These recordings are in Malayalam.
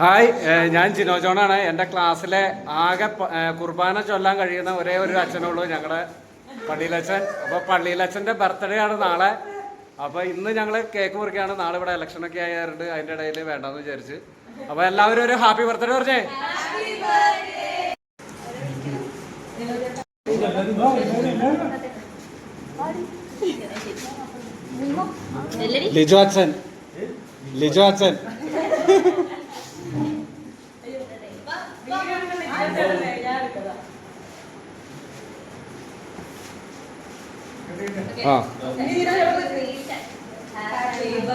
ഹായ് ഞാൻ ജിനോ ജോണാണ്. എന്റെ ക്ലാസ്സിലെ ആകെ കുർബാന ചൊല്ലാൻ കഴിയുന്ന ഒരേ ഒരു അച്ഛനുള്ളൂ ഞങ്ങളുടെ പള്ളിയിലച്ഛൻ. അപ്പോൾ പള്ളിയിലച്ഛന്റെ ബർത്ത്ഡേ ആണ് നാളെ. അപ്പോൾ ഇന്ന് ഞങ്ങൾ കേക്ക് മുറിക്കുകയാണ് നാളെ ഇവിടെ ഇലക്ഷനൊക്കെ ആയതുകൊണ്ട് അതിന്റെ ഇടയിൽ വേണ്ടെന്ന് വിചാരിച്ച്. അപ്പോൾ എല്ലാവരും ഒരു ഹാപ്പി ബർത്ത്ഡേ പറഞ്ഞേ. ലിജു അച്ഛൻ. ലിജു അച്ഛൻ. ആ.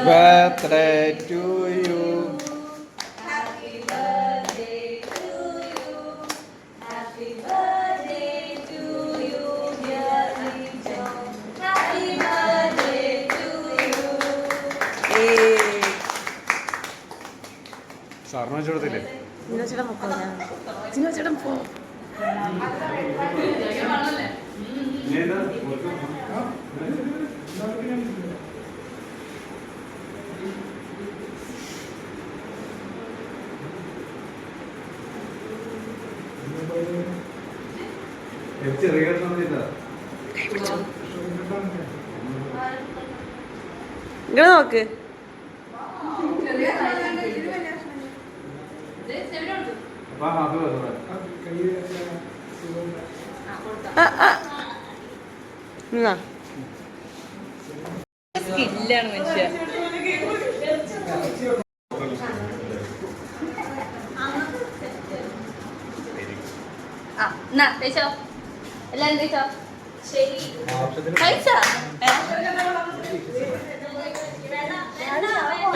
ബർത്ത്ഡേ ടു യു സാറിന് വെച്ചു കൊടുത്തില്ലേ ചെറിയ ഇങ്ങനെ നോക്ക് ആ, ആ. ഇന്നാ. സ്കില്ലാണ് മനുഷ്യ ആ, എന്നാ, കഴിച്ചോ എല്ലാരും തേച്ചോ ശരി കഴിച്ചോ ഏ?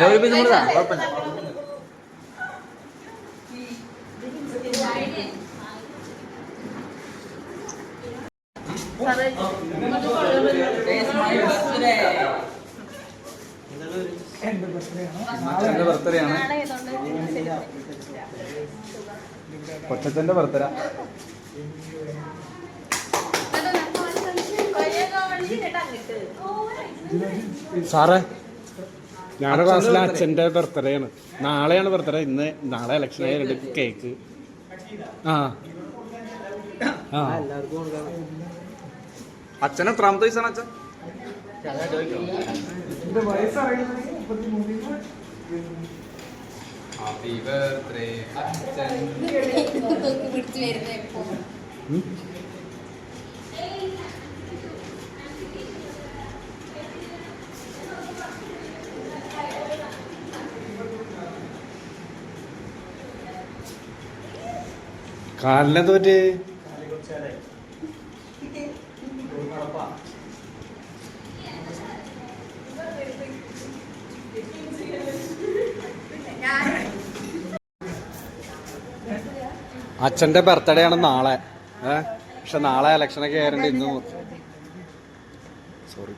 ഒരു പീസ് കൊടുത്താ കുഴപ്പമില്ല അച്ഛന്റെ ബർത്ത്ഡേ ആണ് കൊച്ചച്ഛന്റെ ബർത്ത്ഡേ. സാറേ ഞങ്ങളുടെ ക്ലാസ്സിലെ അച്ഛന്റെ ബർത്ത്ഡേ ആണ് നാളെയാണ് ബർത്ത്ഡേ. ഇന്ന് നാളെ ഇലക്ഷൻ രണ്ട് കേക്ക് ആ. എല്ലാവർക്കും അച്ഛൻ എത്രാമത്തെ വയസ്സാണ് അച്ഛൻ? ഹാപ്പി ബർത്ത്ഡേ അച്ഛൻ പിടിച്ചു വരുന്ന ഇപ്പൊ കാലിനെ തോറ്റ് അച്ഛന്റെ ബർത്ത്ഡേ ആണ് നാളെ. ഏ? പക്ഷെ നാളെ ഇലക്ഷനൊക്കെ ആയിരുന്നു ഇന്ന് സോറി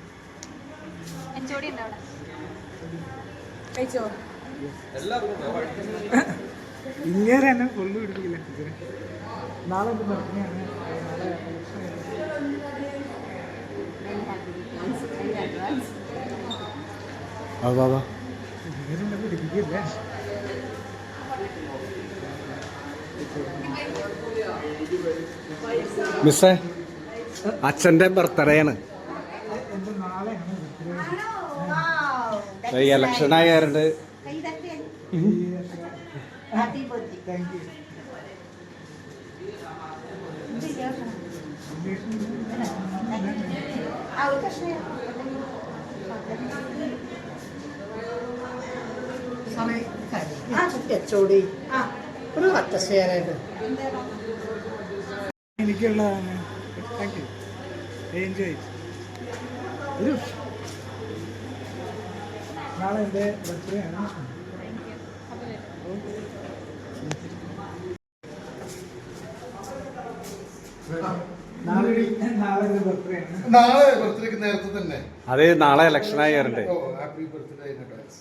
ഇങ്ങനെ തന്നെ കൊള്ളു പിടിപ്പിക്കില്ല ടീച്ചറെ നാളെ എന്റെ ബർത്ത്ഡേയാണ് നാളെ ഇങ്ങനെ തന്നെ പിടിപ്പിക്കില്ലേ മിസ്സേ അച്ഛന്റെ ബർത്ത്ഡേയാണ്. ഇലക്ഷൻ ആയതുകൊണ്ട് താങ്ക് യു എച്ചോടി ഒരു വട്ടശ്ശേരായിട്ട് എനിക്കുള്ളതാണ് താങ്ക് യു എൻജോയ് ഒരു നാളെ എന്റെ ബർത്ത്ഡേ ആണ് ബർത്ത്ഡേ ആണ് നാളെ നാളെ ബർത്ത്ഡേക്ക് നേരത്തെ തന്നെ. അതെ നാളെ ഇലക്ഷൻ ആയി വരണ്ടേ ഹാപ്പി ബർത്ത്ഡേ ഇൻ അഡ്വാൻസ്